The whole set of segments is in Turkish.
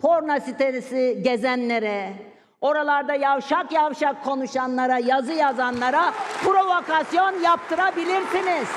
porno sitesi gezenlere, oralarda yavşak yavşak konuşanlara, yazı yazanlara provokasyon yaptırabilirsiniz.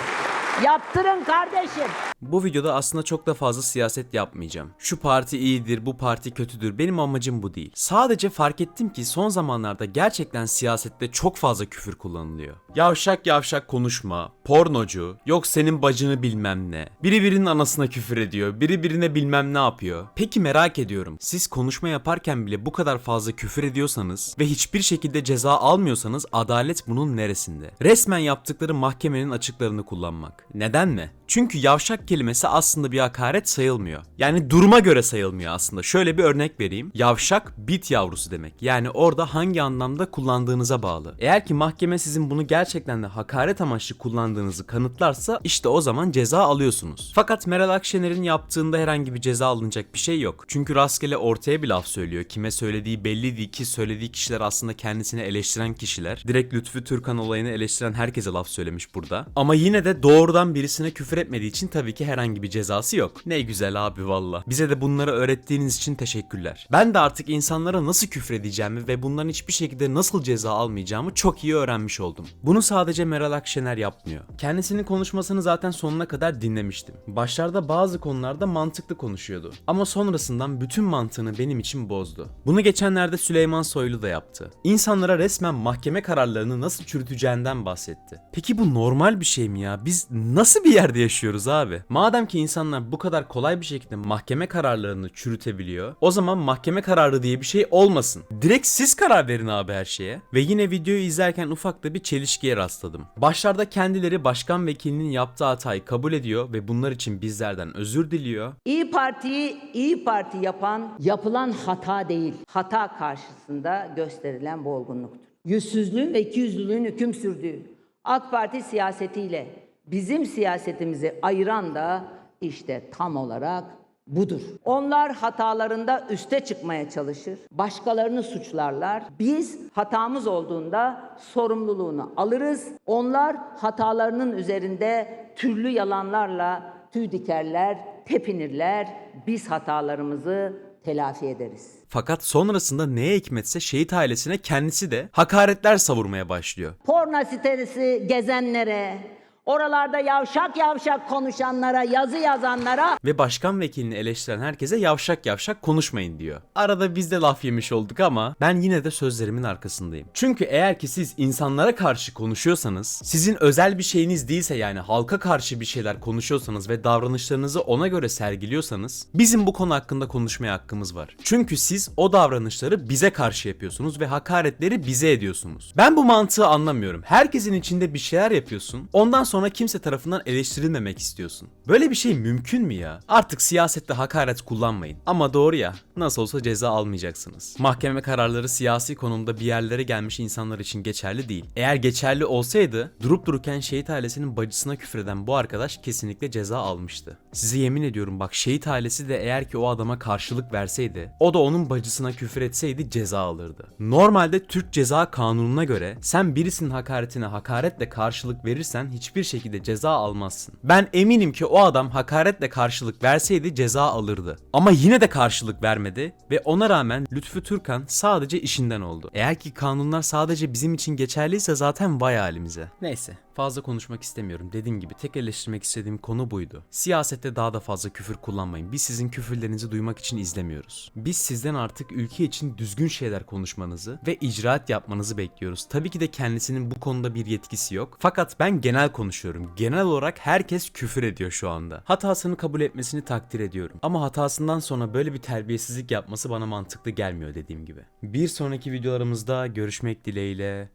Yaptırın kardeşim. Bu videoda aslında çok da fazla siyaset yapmayacağım. Şu parti iyidir, bu parti kötüdür. Benim amacım bu değil. Sadece fark ettim ki son zamanlarda gerçekten siyasette çok fazla küfür kullanılıyor. Yavşak yavşak konuşma, pornocu, yok senin bacını bilmem ne. Biri birinin anasına küfür ediyor, biri birine bilmem ne yapıyor. Peki merak ediyorum. Siz konuşma yaparken bile bu kadar fazla küfür ediyorsanız ve hiçbir şekilde ceza almıyorsanız adalet bunun neresinde? Resmen yaptıkları mahkemenin açıklarını kullanmak. Neden mi? Çünkü yavşak kelimesi aslında bir hakaret sayılmıyor. Yani duruma göre sayılmıyor aslında. Şöyle bir örnek vereyim. Yavşak bit yavrusu demek. Yani orada hangi anlamda kullandığınıza bağlı. Eğer ki mahkeme sizin bunu gerçekten de hakaret amaçlı kullandığınızı kanıtlarsa işte o zaman ceza alıyorsunuz. Fakat Meral Akşener'in yaptığında herhangi bir ceza alınacak bir şey yok. Çünkü rastgele ortaya bir laf söylüyor. Kime söylediği belli değil ki söylediği kişiler aslında kendisini eleştiren kişiler. Direkt Lütfü Türkan olayını eleştiren herkese laf söylemiş burada. Ama yine de doğrudan birisine küfür etmediği için tabii ki herhangi bir cezası yok. Ne güzel abi valla. Bize de bunları öğrettiğiniz için teşekkürler. Ben de artık insanlara nasıl küfür edeceğimi ve bunların hiçbir şekilde nasıl ceza almayacağımı çok iyi öğrenmiş oldum. Bunu sadece Meral Akşener yapmıyor. Kendisinin konuşmasını zaten sonuna kadar dinlemiştim. Başlarda bazı konularda mantıklı konuşuyordu. Ama sonrasından bütün mantığını benim için bozdu. Bunu geçenlerde Süleyman Soylu da yaptı. İnsanlara resmen mahkeme kararlarını nasıl çürüteceğinden bahsetti. Peki bu normal bir şey mi ya? Biz nasıl bir yerde yaşıyoruz abi? Madem ki insanlar bu kadar kolay bir şekilde mahkeme kararlarını çürütebiliyor, o zaman mahkeme kararı diye bir şey olmasın. Direkt siz karar verin abi her şeye. Ve yine videoyu izlerken ufak da bir çelişkiye rastladım. Başlarda kendileri başkan vekilinin yaptığı hatayı kabul ediyor ve bunlar için bizlerden özür diliyor. İyi Parti'yi İyi Parti yapan yapılan hata değil, hata karşısında gösterilen bu olgunluktur. Yüzsüzlüğün ve ikiyüzlülüğün hüküm sürdüğü AK Parti siyasetiyle bizim siyasetimizi ayıran da işte tam olarak budur. Onlar hatalarında üste çıkmaya çalışır, başkalarını suçlarlar. Biz hatamız olduğunda sorumluluğunu alırız. Onlar hatalarının üzerinde türlü yalanlarla tüy dikerler, tepinirler. Biz hatalarımızı telafi ederiz. Fakat sonrasında neye hikmetse şehit ailesine kendisi de hakaretler savurmaya başlıyor. Porno sitesi gezenlere, oralarda yavşak yavşak konuşanlara, yazı yazanlara Ve başkan vekilini eleştiren herkese yavşak yavşak konuşmayın diyor. Arada biz de laf yemiş olduk ama ben yine de sözlerimin arkasındayım. Çünkü eğer ki siz insanlara karşı konuşuyorsanız, sizin özel bir şeyiniz değilse yani halka karşı bir şeyler konuşuyorsanız ve davranışlarınızı ona göre sergiliyorsanız bizim bu konu hakkında konuşmaya hakkımız var. Çünkü siz o davranışları bize karşı yapıyorsunuz ve hakaretleri bize ediyorsunuz. Ben bu mantığı anlamıyorum. Herkesin içinde bir şeyler yapıyorsun. Ondan sonra kimse tarafından eleştirilmemek istiyorsun. Böyle bir şey mümkün mü ya? Artık siyasette hakaret kullanmayın. Ama doğru ya. Nasıl olsa ceza almayacaksınız. Mahkeme kararları siyasi konumda bir yerlere gelmiş insanlar için geçerli değil. Eğer geçerli olsaydı durup dururken şehit ailesinin bacısına küfreden bu arkadaş kesinlikle ceza almıştı. Size yemin ediyorum bak şehit ailesi de eğer ki o adama karşılık verseydi, o da onun bacısına küfür etseydi ceza alırdı. Normalde Türk Ceza Kanunu'na göre sen birisinin hakaretine hakaretle karşılık verirsen hiçbir şekilde ceza almazsın. Ben eminim ki o adam hakaretle karşılık verseydi ceza alırdı. Ama yine de karşılık vermedi ve ona rağmen Lütfü Türkan sadece işinden oldu. Eğer ki kanunlar sadece bizim için geçerliyse zaten vay halimize. Neyse fazla konuşmak istemiyorum. Dediğim gibi tek eleştirmek istediğim konu buydu. Siyasette daha da fazla küfür kullanmayın. Biz sizin küfürlerinizi duymak için izlemiyoruz. Biz sizden artık ülke için düzgün şeyler konuşmanızı ve icraat yapmanızı bekliyoruz. Tabii ki de kendisinin bu konuda bir yetkisi yok. Fakat ben genel konuşuyorum. Genel olarak herkes küfür ediyor şu anda. Hatasını kabul etmesini takdir ediyorum. Ama hatasından sonra böyle bir terbiyesizlik yapması bana mantıklı gelmiyor dediğim gibi. Bir sonraki videolarımızda görüşmek dileğiyle.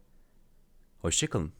Hoşçakalın.